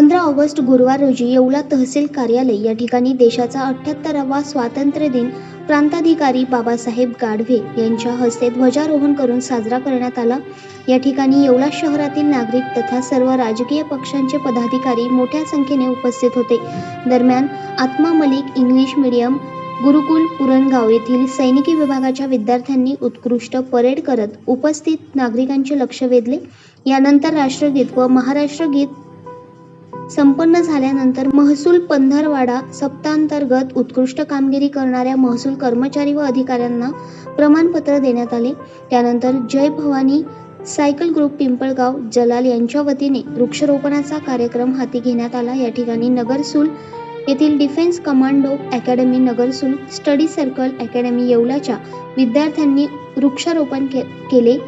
पंधरा ऑगस्ट गुरुवार रोजी येवला तहसील कार्यालय या ठिकाणी देशाचा अठ्ठ्याहत्तरावा स्वातंत्र्य दिन प्रांताधिकारी बाबासाहेब गाढवे यांच्या हस्ते ध्वजारोहण करून साजरा करण्यात आला. या ठिकाणी येवला शहरातील नागरिक तथा सर्व राजकीय पक्षांचे पदाधिकारी मोठ्या संख्येने उपस्थित होते. दरम्यान आत्मा मलिक इंग्लिश मीडियम गुरुकुल पुरणगाव येथील सैनिकी विभागाच्या विद्यार्थ्यांनी उत्कृष्ट परेड करत उपस्थित नागरिकांचे लक्ष वेधले. यानंतर राष्ट्रगीत व महाराष्ट्र गीत संपन्न झाल्यानंतर महसूल पंधरवाडा सप्तांतर्गत उत्कृष्ट कामगिरी करणाऱ्या महसूल कर्मचारी व अधिकाऱ्यांना प्रमाणपत्र देण्यात आले. त्यानंतर जय भवानी सायकल ग्रुप पिंपळगाव जलाल यांच्या वतीने वृक्षारोपणाचा कार्यक्रम हाती घेण्यात आला. या ठिकाणी नगरसूल येथील defence commando academy Nagarsul study circle academy येवलाच्या विद्यार्थ्यांनी वृक्षारोपण के- केले.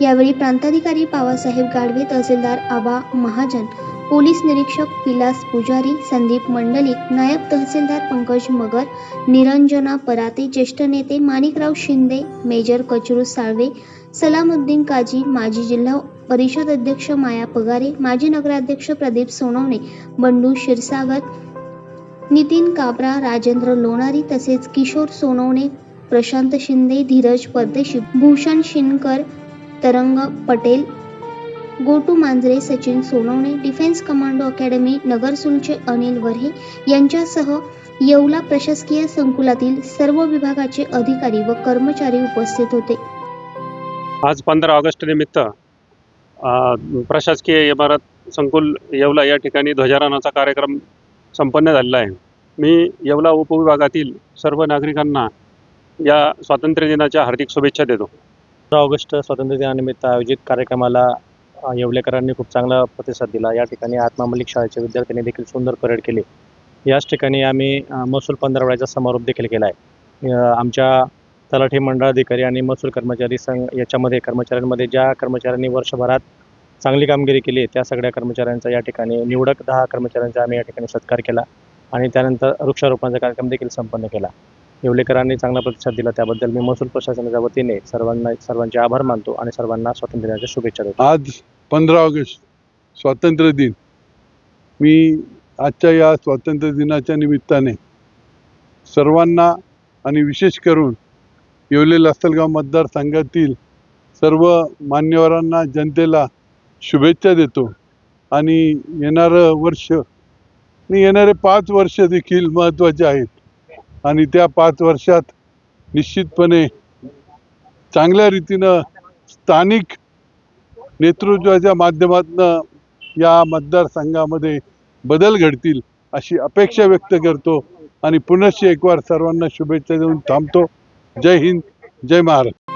यावेळी प्रांताधिकारी बाबासाहेब गाढवे तहसीलदार आबा महाजन पोलीस निरीक्षक विलास पुजारी संदीप मंडलिक नायब तहसीलदार पंकज मगर निरंजना पराते ज्येष्ठ नेते माणिकराव शिंदे मेजर कचरू साळवे सलामुद्दीन काजी माजी जिल्हा परिषद अध्यक्ष माया पगारे माजी नगराध्यक्ष प्रदीप सोनवणे बंडू क्षीरसागर नितीन काबरा राजेंद्र लोणारी तसेच Kishore Sonawane Prashant Shinde Dheeraj Pardeshi Bhushan Shinkar Tarang Patel Gotu Manjare Sachin Sonawane defence commando academy नगरसूलचे Anil Varhe यांच्यासह येवला प्रशासकीय संकुलातील सर्व विभागाचे अधिकारी व कर्मचारी उपस्थित होते. आज पंधरा ऑगस्ट निमित्त प्रशासकीय इमारत संकुल येवला या ठिकाणी ध्वजारोहणाचा कार्यक्रम संपन्न झालेला आहे. मी येवला उपविभागातील सर्व नागरिकांना या स्वातंत्र्य दिनाच्या हार्दिक शुभेच्छा देतो. पंधरा ऑगस्ट स्वातंत्र्य दिनानिमित्त आयोजित कार्यक्रमाला येवलेकरांनी खूप चांगला प्रतिसाद दिला. या ठिकाणी आत्मा मलिक शाळेच्या विद्यार्थ्यांनी देखील सुंदर परेड केली. याच ठिकाणी आम्ही महसूल पंधरवड्याचा समारोप देखील केला आहे. आमच्या तलाठी मंडळाधिकारी आणि महसूल कर्मचारी संघ याच्यामध्ये कर्मचाऱ्यांमध्ये ज्या कर्मचाऱ्यांनी वर्षभरात चांगली कामगिरी केली आहे त्या सगळ्या कर्मचाऱ्यांचा या ठिकाणी निवडक दहा कर्मचाऱ्यांचा आम्ही या ठिकाणी सत्कार केला आणि त्यानंतर वृक्षारोपणाचा कार्यक्रम देखील संपन्न केला. येवलेकरांनी चांगला प्रतिसाद दिला त्याबद्दल मी महसूल प्रशासनाच्या वतीने सर्वांना सर्वांचे आभार मानतो आणि सर्वांना स्वातंत्र्य दिनाच्या शुभेच्छा देतो. आज पंधरा ऑगस्ट स्वातंत्र्य दिन. मी आजच्या या स्वातंत्र्य दिनाच्या निमित्ताने सर्वांना आणि विशेष करून येवले लासलगाव मतदारसंघातील सर्व मान्यवरांना जनतेला शुभेच्छा देतो. आणि येणारं वर्ष आणि येणारे पाच वर्ष देखील महत्त्वाचे आहेत. आणि त्या पाच वर्षात निश्चितपणे चांगल्या रीतीनं स्थानिक नेतृत्वाच्या माध्यमातून या मतदारसंघामध्ये बदल घडतील अशी अपेक्षा व्यक्त करतो आणि पुनश्च एक वार सर्वांना शुभेच्छा देऊन थांबतो. जय हिंद जय महाराष्ट्र.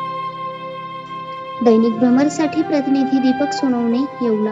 दैनिक भ्रमरसाठी प्रतिनिधी दीपक सोनवणे येवला.